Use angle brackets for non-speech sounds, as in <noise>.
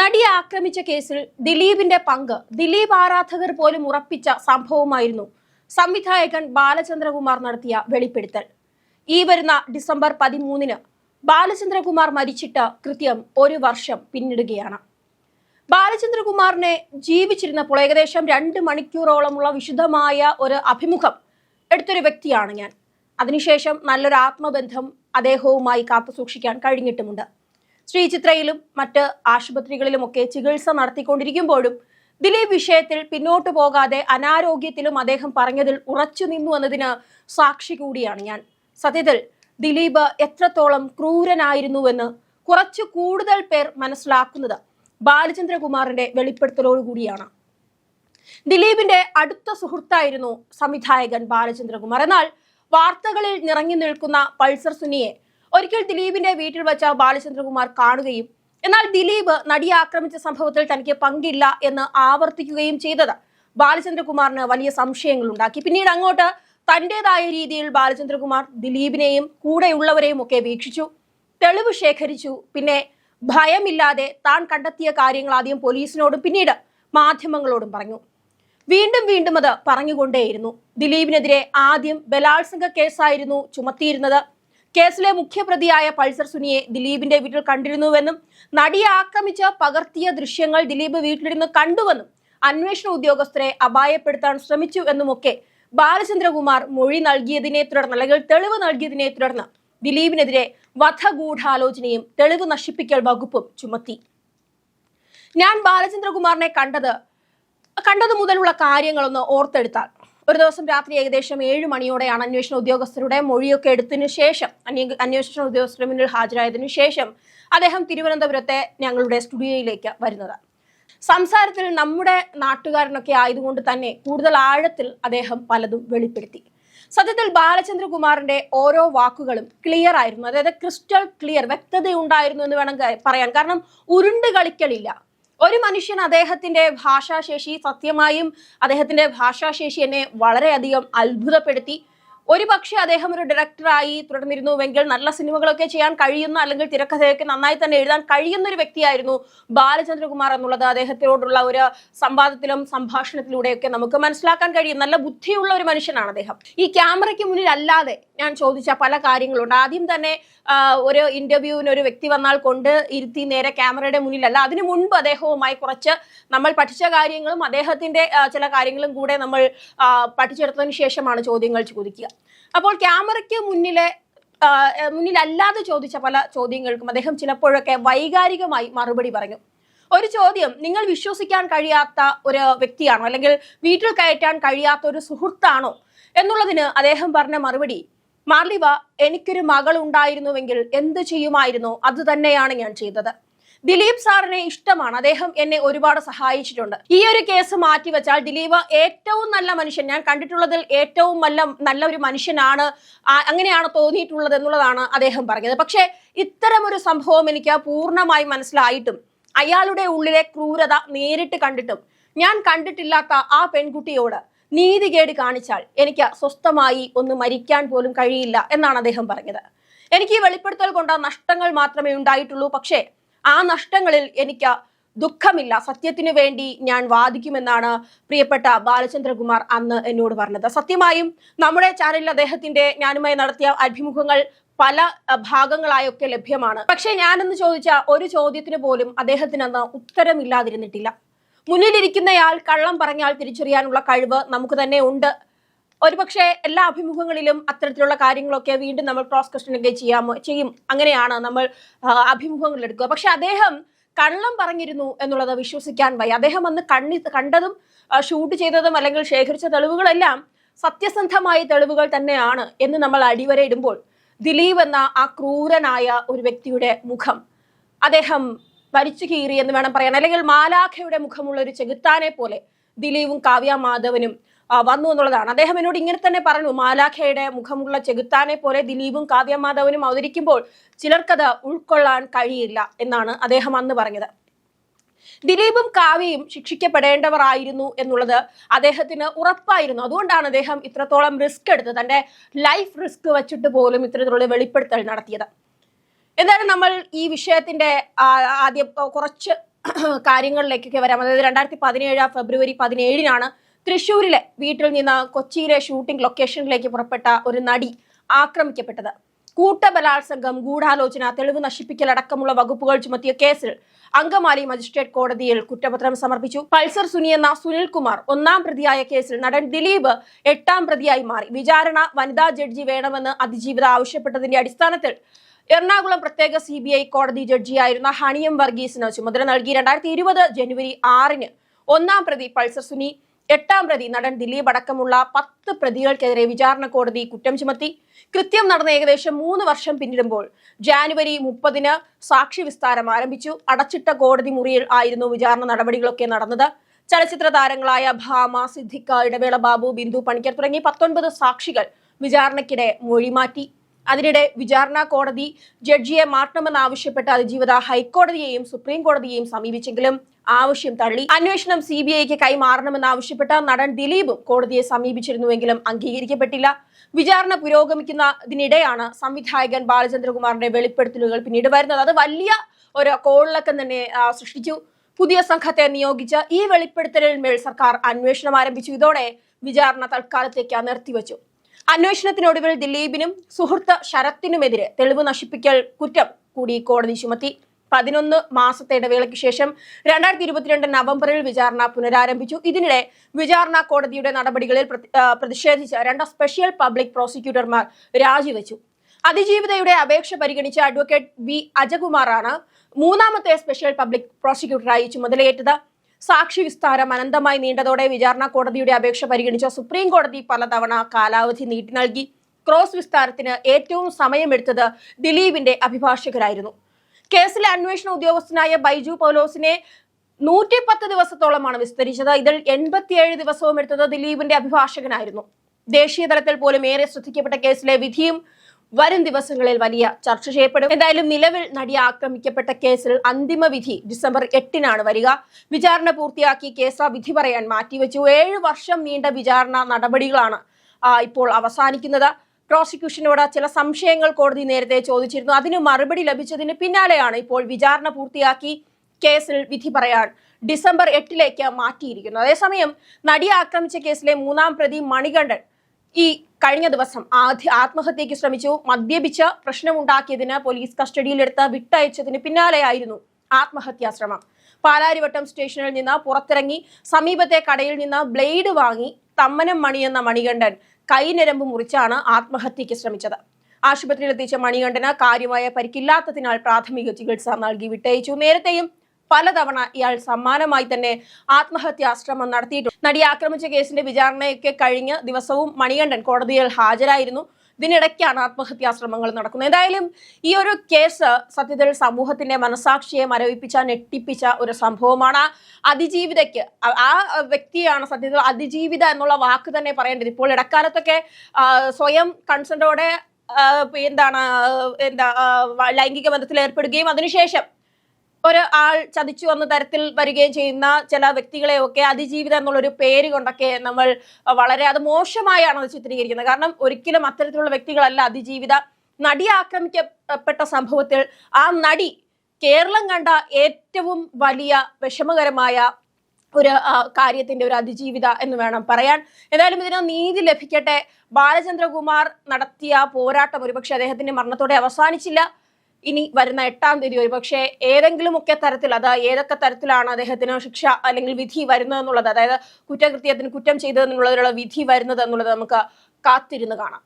നടിയെ ആക്രമിച്ച കേസിൽ ദിലീപിന്റെ പങ്ക്. ദിലീപ് ആരാധകർ പോലും ഉറപ്പിച്ച സംഭവമായിരുന്നു. സംവിധായകൻ ബാലചന്ദ്രകുമാർ നടത്തിയ വെളിപ്പെടുത്തൽ. ഈ വരുന്ന ഡിസംബർ പതിമൂന്നിന് ബാലചന്ദ്രകുമാർ മരിച്ചിട്ട് കൃത്യം ഒരു വർഷം പിന്നിടുകയാണ്. ബാലചന്ദ്രകുമാറിനെ ജീവിച്ചിരുന്നപ്പോൾ ഏകദേശം രണ്ട് മണിക്കൂറോളമുള്ള വിശുദ്ധമായ ഒരു അഭിമുഖം എടുത്തൊരു വ്യക്തിയാണ് ഞാൻ. അതിനുശേഷം നല്ലൊരു ആത്മബന്ധം അദ്ദേഹവുമായി കാത്തു സൂക്ഷിക്കാൻ കഴിഞ്ഞിട്ടുമുണ്ട്. ശ്രീചിത്രയിലും മറ്റ് ആശുപത്രികളിലുമൊക്കെ ചികിത്സ നടത്തിക്കൊണ്ടിരിക്കുമ്പോഴും ദിലീപ് വിഷയത്തിൽ പിന്നോട്ടു പോകാതെ അനാരോഗ്യത്തിലും അദ്ദേഹം പറഞ്ഞതിൽ ഉറച്ചു നിന്നു എന്നതിന് സാക്ഷി കൂടിയാണ് ഞാൻ. സത്യത്തിൽ ദിലീപ് എത്രത്തോളം ക്രൂരനായിരുന്നുവെന്ന് കുറച്ചു കൂടുതൽ പേർ മനസ്സിലാക്കുന്നത് ബാലചന്ദ്രകുമാറിന്റെ വെളിപ്പെടുത്തലോടുകൂടിയാണ്. ദിലീപിന്റെ അടുത്ത സുഹൃത്തായിരുന്നു സംവിധായകൻ ബാലചന്ദ്രകുമാർ. എന്നാൽ വാർത്തകളിൽ നിറങ്ങി നിൽക്കുന്ന പൾസർ സുനിയെ ഒരിക്കൽ ദിലീപിന്റെ വീട്ടിൽ വെച്ച ബാലചന്ദ്രകുമാർ കാണുകയും എന്നാൽ ദിലീപ് നടിയെ ആക്രമിച്ച സംഭവത്തിൽ തനിക്ക് പങ്കില്ല എന്ന് ആവർത്തിക്കുകയും ചെയ്തത്. ബാലചന്ദ്രകുമാറിന് വലിയ സംശയങ്ങൾ ഉണ്ടാക്കി. പിന്നീട് അങ്ങോട്ട് തന്റേതായ രീതിയിൽ ബാലചന്ദ്രകുമാർ ദിലീപിനെയും കൂടെയുള്ളവരെയും ഒക്കെ വീക്ഷിച്ചു. തെളിവ് ശേഖരിച്ചു. പിന്നെ ഭയമില്ലാതെ താൻ കണ്ടെത്തിയ കാര്യങ്ങൾ ആദ്യം പോലീസിനോടും പിന്നീട് മാധ്യമങ്ങളോടും പറഞ്ഞു. വീണ്ടും വീണ്ടും അത് പറഞ്ഞുകൊണ്ടേയിരുന്നു. ദിലീപിനെതിരെ ആദ്യം ബലാത്സംഗ കേസായിരുന്നു ചുമത്തിയിരുന്നത്. കേസിലെ മുഖ്യപ്രതിയായ പൾസർ സുനിയെ ദിലീപിന്റെ വീട്ടിൽ കണ്ടിരുന്നുവെന്നും നടിയെ ആക്രമിച്ച് പകർത്തിയ ദൃശ്യങ്ങൾ ദിലീപ് വീട്ടിലിരുന്ന് കണ്ടുവെന്നും അന്വേഷണ ഉദ്യോഗസ്ഥരെ അപായപ്പെടുത്താൻ ശ്രമിച്ചു എന്നുമൊക്കെ ബാലചന്ദ്രകുമാർ മൊഴി നൽകിയതിനെ തുടർന്ന് അല്ലെങ്കിൽ തെളിവ് നൽകിയതിനെ തുടർന്ന് ദിലീപിനെതിരെ വധഗൂഢാലോചനയും തെളിവ് നശിപ്പിക്കൽ വകുപ്പും ചുമത്തി. ഞാൻ ബാലചന്ദ്രകുമാറിനെ കണ്ടത് കണ്ടത് മുതലുള്ള കാര്യങ്ങളൊന്ന് ഓർത്തെടുത്താൽ ഒരു ദിവസം രാത്രി ഏകദേശം ഏഴ് മണിയോടെയാണ് അന്വേഷണ ഉദ്യോഗസ്ഥരുടെ മൊഴിയൊക്കെ എടുത്തതിനു ശേഷം അന്വേഷണ ഉദ്യോഗസ്ഥരുടെ മുന്നിൽ ഹാജരായതിനു ശേഷം അദ്ദേഹം തിരുവനന്തപുരത്തെ ഞങ്ങളുടെ സ്റ്റുഡിയോയിലേക്ക് വരുന്നത്. സംസാരത്തിൽ നമ്മുടെ നാട്ടുകാരനൊക്കെ ആയതുകൊണ്ട് തന്നെ കൂടുതൽ ആഴത്തിൽ അദ്ദേഹം പലതും വെളിപ്പെടുത്തി. സത്യത്തിൽ ബാലചന്ദ്രകുമാറിന്റെ ഓരോ വാക്കുകളും ക്ലിയർ ആയിരുന്നു. അതായത് ക്രിസ്റ്റൽ ക്ലിയർ വ്യക്തതയുണ്ടായിരുന്നു എന്ന് വേണം പറയാൻ. കാരണം ഉരുണ്ട് കളിക്കലില്ല. ഒരു മനുഷ്യൻ അദ്ദേഹത്തിന്റെ ഭാഷാശേഷി സത്യമായും അദ്ദേഹത്തിന്റെ ഭാഷാശേഷി എന്നെ വളരെയധികം അത്ഭുതപ്പെടുത്തി. ഒരു പക്ഷേ അദ്ദേഹം ഒരു ഡയറക്ടറായി തുടർന്നിരുന്നുവെങ്കിൽ നല്ല സിനിമകളൊക്കെ ചെയ്യാൻ കഴിയുന്ന അല്ലെങ്കിൽ തിരക്കഥയൊക്കെ നന്നായി തന്നെ എഴുതാൻ കഴിയുന്ന ഒരു വ്യക്തിയായിരുന്നു ബാലചന്ദ്രകുമാർ എന്നുള്ളത്. അദ്ദേഹത്തിനോടുള്ള ഒരു സംവാദത്തിലും സംഭാഷണത്തിലൂടെയൊക്കെ നമുക്ക് മനസ്സിലാക്കാൻ കഴിയും. നല്ല ബുദ്ധിയുള്ള ഒരു മനുഷ്യനാണ് അദ്ദേഹം. ഈ ക്യാമറയ്ക്ക് മുന്നിൽ അല്ലാതെ ഞാൻ ചോദിച്ച പല കാര്യങ്ങളുണ്ട്. ആദ്യം തന്നെ ഒരു ഇന്റർവ്യൂവിന് ഒരു വ്യക്തി വന്നാൽ കൊണ്ട് ഇരുത്തി നേരെ ക്യാമറയുടെ മുന്നിലല്ല അതിനു മുൻപ് അദ്ദേഹവുമായി കുറച്ച് നമ്മൾ പഠിച്ച കാര്യങ്ങളും അദ്ദേഹത്തിന്റെ ചില കാര്യങ്ങളും കൂടെ നമ്മൾ പഠിച്ചെടുത്തതിന് ശേഷമാണ് ചോദ്യങ്ങൾ ചോദിക്കുക. അപ്പോൾ ക്യാമറയ്ക്ക് മുന്നിലെ മുന്നിലല്ലാതെ ചോദിച്ച പല ചോദ്യങ്ങൾക്കും അദ്ദേഹം ചിലപ്പോഴൊക്കെ വൈകാരികമായി മറുപടി പറഞ്ഞു. ഒരു ചോദ്യം നിങ്ങൾ വിശ്വസിക്കാൻ കഴിയാത്ത ഒരു വ്യക്തിയാണോ? അല്ലെങ്കിൽ വീട്ടിൽ കയറ്റാൻ കഴിയാത്ത ഒരു സുഹൃത്താണോ? എന്നുള്ളതിന് അദ്ദേഹം പറഞ്ഞ മറുപടി മാർലിവ എനിക്കൊരു മകൾ ഉണ്ടായിരുന്നുവെങ്കിൽ എന്ത് ചെയ്യുമായിരുന്നു? അത് തന്നെയാണ് ഞാൻ ചെയ്തത്. ദിലീപ് സാറിനെ ഇഷ്ടമാണ്. അദ്ദേഹം എന്നെ ഒരുപാട് സഹായിച്ചിട്ടുണ്ട്. ഈ ഒരു കേസ് മാറ്റിവെച്ചാൽ ദിലീപ് ഏറ്റവും നല്ല മനുഷ്യൻ ഞാൻ കണ്ടിട്ടുള്ളതിൽ ഏറ്റവും നല്ല നല്ല ഒരു മനുഷ്യനാണ് അങ്ങനെയാണ് തോന്നിയിട്ടുള്ളത് എന്നുള്ളതാണ് അദ്ദേഹം പറഞ്ഞത്. പക്ഷേ ഇത്തരമൊരു സംഭവം എനിക്ക് പൂർണമായി മനസ്സിലായിട്ടും അയാളുടെ ഉള്ളിലെ ക്രൂരത നേരിട്ട് കണ്ടിട്ടും ഞാൻ കണ്ടിട്ടില്ലാത്ത ആ പെൺകുട്ടിയോട് നീതികേട് കാണിച്ചാൽ എനിക്ക് സ്വസ്ഥമായി ഒന്ന് മരിക്കാൻ പോലും കഴിയില്ല എന്നാണ് അദ്ദേഹം പറഞ്ഞത്. എനിക്ക് ഈ വെളിപ്പെടുത്തൽ കൊണ്ട് നഷ്ടങ്ങൾ മാത്രമേ ഉണ്ടായിട്ടുള്ളൂ. പക്ഷേ ആ നഷ്ടങ്ങളിൽ എനിക്ക് ദുഃഖമില്ല. സത്യത്തിനു വേണ്ടി ഞാൻ വാദിക്കുമെന്നാണ് പ്രിയപ്പെട്ട ബാലചന്ദ്രകുമാർ അന്ന് എന്നോട് പറഞ്ഞത്. സത്യമായും നമ്മുടെ ചാനലിൽ അദ്ദേഹത്തിന്റെ ഞാനുമായി നടത്തിയ അഭിമുഖങ്ങൾ പല ഭാഗങ്ങളായൊക്കെ ലഭ്യമാണ്. പക്ഷേ ഞാനെന്ന് ചോദിച്ച ഒരു ചോദ്യത്തിന് പോലും അദ്ദേഹത്തിനന്ന് ഉത്തരമില്ലാതിരുന്നിട്ടില്ല. മുന്നിലിരിക്കുന്നയാൾ കള്ളം പറഞ്ഞാൽ തിരിച്ചറിയാനുള്ള കഴിവ് നമുക്ക് തന്നെ ഉണ്ട്. ഒരുപക്ഷെ എല്ലാ അഭിമുഖങ്ങളിലും അത്തരത്തിലുള്ള കാര്യങ്ങളൊക്കെ വീണ്ടും നമ്മൾ ക്രോസ് ക്വസ്റ്റനൊക്കെ ചെയ്യാമോ ചെയ്യും അങ്ങനെയാണ് നമ്മൾ അഭിമുഖങ്ങളെടുക്കുക പക്ഷെ അദ്ദേഹം കള്ളം പറഞ്ഞിരുന്നു എന്നുള്ളത് വിശ്വസിക്കാൻ വയ്യ. അദ്ദേഹം അന്ന് കണ്ണി കണ്ടതും ഷൂട്ട് ചെയ്തതും അല്ലെങ്കിൽ ശേഖരിച്ച തെളിവുകളെല്ലാം സത്യസന്ധമായ തെളിവുകൾ തന്നെയാണ് എന്ന് നമ്മൾ അടിവരയിടുമ്പോൾ ദിലീപ് എന്ന ആ ക്രൂരനായ ഒരു വ്യക്തിയുടെ മുഖം അദ്ദേഹം വലിച്ചു കീറി എന്ന് വേണം പറയാൻ. അല്ലെങ്കിൽ മാലാഖയുടെ മുഖമുള്ള ഒരു ചെകുത്താനെ പോലെ ദിലീപും കാവ്യ മാധവനും വന്നു എന്നുള്ളതാണ്. അദ്ദേഹം എന്നോട് ഇങ്ങനെ തന്നെ പറഞ്ഞു മാലാഖയുടെ മുഖമുള്ള ചെകുത്താനെ പോലെ ദിലീപും കാവ്യ മാധവനും അവതരിക്കുമ്പോൾ ചിലർക്കത് ഉൾക്കൊള്ളാൻ കഴിയില്ല എന്നാണ് അദ്ദേഹം അന്ന് പറഞ്ഞത്. ദിലീപും കാവ്യയും ശിക്ഷിക്കപ്പെടേണ്ടവർ ആയിരുന്നു എന്നുള്ളത് അദ്ദേഹത്തിന് ഉറപ്പായിരുന്നു. അതുകൊണ്ടാണ് അദ്ദേഹം ഇത്രത്തോളം റിസ്ക് എടുത്ത് തന്റെ ലൈഫ് റിസ്ക് വെച്ചിട്ട് പോലും ഇത്തരത്തിലുള്ള വെളിപ്പെടുത്തൽ നടത്തിയത്. എന്തായാലും നമ്മൾ ഈ വിഷയത്തിന്റെ ആദ്യ കുറച്ച് <clears throat> കാര്യങ്ങളിലേക്കൊക്കെ വരാം. അതായത് രണ്ടായിരത്തി പതിനേഴ് ഫെബ്രുവരി പതിനേഴിനാണ് തൃശ്ശൂരിലെ വീട്ടിൽ നിന്ന് കൊച്ചിയിലെ ഷൂട്ടിംഗ് ലൊക്കേഷനിലേക്ക് പുറപ്പെട്ട ഒരു നടി ആക്രമിക്കപ്പെട്ടത്. കൂട്ടബലാത്സംഗം ഗൂഢാലോചന തെളിവ് നശിപ്പിക്കൽ അടക്കമുള്ള വകുപ്പുകൾ ചുമത്തിയ കേസിൽ അങ്കമാലി മജിസ്ട്രേറ്റ് കോടതിയിൽ കുറ്റപത്രം സമർപ്പിച്ചു. പൾസർ സുനി എന്ന സുനിൽകുമാർ ഒന്നാം പ്രതിയായ കേസിൽ നടൻ ദിലീപ് എട്ടാം പ്രതിയായി മാറി. വിചാരണ വനിതാ ജഡ്ജി വേണമെന്ന് അതിജീവിത ആവശ്യപ്പെട്ടതിന്റെ അടിസ്ഥാനത്തിൽ എറണാകുളം പ്രത്യേക സി ബി ഐ കോടതി ജഡ്ജിയായിരുന്ന ഹണിയം വർഗീസിന് ചുമതല നൽകി. രണ്ടായിരത്തി ഇരുപത് ജനുവരി ആറിന് ഒന്നാം പ്രതി പൾസർ സുനി എട്ടാം പ്രതി നടൻ ദിലീപ് അടക്കമുള്ള പത്ത് പ്രതികൾക്കെതിരെ വിചാരണ കോടതി കുറ്റം ചുമത്തി. കൃത്യം നടന്ന ഏകദേശം മൂന്ന് വർഷം പിന്നിടുമ്പോൾ ജാനുവരി മുപ്പതിന് സാക്ഷി വിസ്താരം ആരംഭിച്ചു. അടച്ചിട്ട കോടതി മുറിയിൽ ആയിരുന്നു വിചാരണ നടപടികളൊക്കെ നടന്നത്. ചലച്ചിത്ര താരങ്ങളായ ഭാമ സിദ്ധിക്ക ഇടവേള ബാബു ബിന്ദു പണിക്കർ തുടങ്ങി പത്തൊൻപത് സാക്ഷികൾ വിചാരണക്കിടെ മൊഴിമാറ്റി. അതിനിടെ വിചാരണ കോടതി ജഡ്ജിയെ മാറ്റണമെന്നാവശ്യപ്പെട്ട് അതിജീവിത ഹൈക്കോടതിയെയും സുപ്രീം കോടതിയെയും സമീപിച്ചെങ്കിലും ആവശ്യം തള്ളി. അന്വേഷണം സി ബി ഐക്ക് കൈമാറണമെന്നാവശ്യപ്പെട്ട നടൻ ദിലീപും കോടതിയെ സമീപിച്ചിരുന്നുവെങ്കിലും അംഗീകരിക്കപ്പെട്ടില്ല. വിചാരണ പുരോഗമിക്കുന്നതിനിടെയാണ് സംവിധായകൻ ബാലചന്ദ്രകുമാറിന്റെ വെളിപ്പെടുത്തലുകൾ പിന്നീട് വരുന്നത്. അത് വലിയ ഒരു കോളിളക്കം തന്നെ സൃഷ്ടിച്ചു. പുതിയ സംഘത്തെ നിയോഗിച്ച ഈ വെളിപ്പെടുത്തലിന്മേൽ സർക്കാർ അന്വേഷണം ആരംഭിച്ചു. ഇതോടെ വിചാരണ തൽക്കാലത്തേക്ക് നിർത്തിവച്ചു. അന്വേഷണത്തിനൊടുവിൽ ദിലീപിനും സുഹൃത്ത് ശരത്തിനുമെതിരെ തെളിവ് നശിപ്പിക്കൽ കുറ്റം കൂടി കോടതി ചുമത്തി. പതിനൊന്ന് മാസത്തെ ഇടവേളയ്ക്ക് ശേഷം രണ്ടായിരത്തി ഇരുപത്തിരണ്ട് നവംബറിൽ വിചാരണ പുനരാരംഭിച്ചു. ഇതിനിടെ വിചാരണ കോടതിയുടെ നടപടികളിൽ പ്രതിഷേധിച്ച രണ്ട് സ്പെഷ്യൽ പബ്ലിക് പ്രോസിക്യൂട്ടർമാർ രാജിവെച്ചു. അതിജീവിതയുടെ അപേക്ഷ പരിഗണിച്ച അഡ്വക്കേറ്റ് വി അജകുമാറാണ് മൂന്നാമത്തെ സ്പെഷ്യൽ പബ്ലിക് പ്രോസിക്യൂട്ടറായി ചുമതലയേറ്റത്. സാക്ഷി വിസ്താരം അനന്തമായി നീണ്ടതോടെ വിചാരണ കോടതിയുടെ അപേക്ഷ പരിഗണിച്ച സുപ്രീം കോടതി പലതവണ കാലാവധി നീട്ടി നൽകി. ക്രോസ് വിസ്താരത്തിന് ഏറ്റവും സമയമെടുത്തത് ദിലീപിന്റെ അഭിഭാഷകരായിരുന്നു. കേസിലെ അന്വേഷണ ഉദ്യോഗസ്ഥനായ ബൈജു പൗലോസിനെ നൂറ്റി പത്ത് ദിവസത്തോളമാണ് വിസ്തരിച്ചത്. ഇതിൽ എൺപത്തിയേഴ് ദിവസവും എടുത്തത് ദിലീപിന്റെ അഭിഭാഷകനായിരുന്നു. ദേശീയ തലത്തിൽ പോലും ഏറെ ശ്രദ്ധിക്കപ്പെട്ട കേസിലെ വിധിയും വരും ദിവസങ്ങളിൽ വലിയ ചർച്ച ചെയ്യപ്പെടും. എന്തായാലും നിലവിൽ നടി ആക്രമിക്കപ്പെട്ട കേസിൽ അന്തിമ വിധി ഡിസംബർ എട്ടിനാണ് വരിക. വിചാരണ പൂർത്തിയാക്കി കേസ് വിധി പറയാൻ മാറ്റിവെച്ചു. ഏഴ് വർഷം നീണ്ട വിചാരണ നടപടികളാണ് ഇപ്പോൾ അവസാനിക്കുന്നത്. പ്രോസിക്യൂഷനോട് ചില സംശയങ്ങൾ കോടതി നേരത്തെ ചോദിച്ചിരുന്നു. അതിന് മറുപടി ലഭിച്ചതിന് പിന്നാലെയാണ് ഇപ്പോൾ വിചാരണ പൂർത്തിയാക്കി കേസിൽ വിധി പറയാൻ ഡിസംബർ എട്ടിലേക്ക് മാറ്റിയിരിക്കുന്നത്. അതേസമയം നടിയെ ആക്രമിച്ച കേസിലെ മൂന്നാം പ്രതി മണികണ്ഠൻ ഈ കഴിഞ്ഞ ദിവസം ആദ്യ ആത്മഹത്യക്ക് ശ്രമിച്ചു. മദ്യപിച്ച് പ്രശ്നമുണ്ടാക്കിയതിന് പോലീസ് കസ്റ്റഡിയിലെടുത്ത് വിട്ടയച്ചതിന് പിന്നാലെയായിരുന്നു ആത്മഹത്യാ ശ്രമം പാലാരിവട്ടം സ്റ്റേഷനിൽ നിന്ന് പുറത്തിറങ്ങി സമീപത്തെ കടയിൽ നിന്ന് ബ്ലേഡ് വാങ്ങി തമ്മനം മണി എന്ന മണികണ്ഠൻ കൈനരമ്പ് മുറിച്ചാണ് ആത്മഹത്യക്ക് ശ്രമിച്ചത്. ആശുപത്രിയിൽ എത്തിച്ച മണികണ്ഠന് കാര്യമായ പരിക്കില്ലാത്തതിനാൽ പ്രാഥമിക ചികിത്സ നൽകി വിട്ടയച്ചു. നേരത്തെയും പലതവണ ഇയാൾ സമ്മാനമായി തന്നെ ആത്മഹത്യാശ്രമം നടത്തിയിട്ടുണ്ട്. നടിയെ ആക്രമിച്ച കേസിന്റെ വിചാരണയൊക്കെ കഴിഞ്ഞ് ദിവസവും മണികണ്ഠൻ കോടതിയിൽ ഹാജരായിരുന്നു. ഇതിനിടയ്ക്കാണ് ആത്മഹത്യാശ്രമങ്ങൾ നടക്കുന്നത്. എന്തായാലും ഈ ഒരു കേസ് സത്യത്തിൽ സമൂഹത്തിന്റെ മനസാക്ഷിയെ മരവിപ്പിച്ച ഞെട്ടിപ്പിച്ച ഒരു സംഭവമാണ്. അതിജീവിതയ്ക്ക് ആ- വ്യക്തിയാണ് സത്യത്തിൽ അതിജീവിത എന്നുള്ള വാക്ക് തന്നെ പറയേണ്ടത്. ഇപ്പോൾ ഇടക്കാലത്തൊക്കെ സ്വയം കൺസെന്റോടെ എന്താണ് എന്താ ലൈംഗിക ബന്ധത്തിൽ ഏർപ്പെടുകയും അതിനുശേഷം ഒരു ആൾ ചതിച്ചു വന്ന തരത്തിൽ വരികയും ചെയ്യുന്ന ചില വ്യക്തികളെയൊക്കെ അതിജീവിതം എന്നുള്ളൊരു പേര് കൊണ്ടൊക്കെ നമ്മൾ വളരെ അത് മോശമായാണ് അത് ചിത്രീകരിക്കുന്നത്. കാരണം ഒരിക്കലും അത്തരത്തിലുള്ള വ്യക്തികളല്ല അതിജീവിത നടി ആക്രമിക്കപ്പെട്ട സംഭവത്തിൽ ആ നടി കേരളം കണ്ട ഏറ്റവും വലിയ വിഷമകരമായ ഒരു കാര്യത്തിന്റെ ഒരു അതിജീവിത എന്ന് വേണം പറയാൻ. എന്തായാലും ഇതിന് നീതി ലഭിക്കട്ടെ. ബാലചന്ദ്രകുമാർ നടത്തിയ പോരാട്ടം ഒരുപക്ഷെ അദ്ദേഹത്തിന്റെ മരണത്തോടെ അവസാനിച്ചില്ല. ഇനി വരുന്ന എട്ടാം തീയതി ഒരുപക്ഷെ ഏതെങ്കിലും ഒക്കെ തരത്തിൽ അത് ഏതൊക്കെ തരത്തിലാണ് അദ്ദേഹത്തിന് ശിക്ഷ അല്ലെങ്കിൽ വിധി വരുന്നത് എന്നുള്ളത് അതായത് കുറ്റകൃത്യത്തിന് കുറ്റം ചെയ്തതെന്നുള്ളതിലുള്ള വിധി വരുന്നത് എന്നുള്ളത് നമുക്ക് കാത്തിരുന്ന് കാണാം.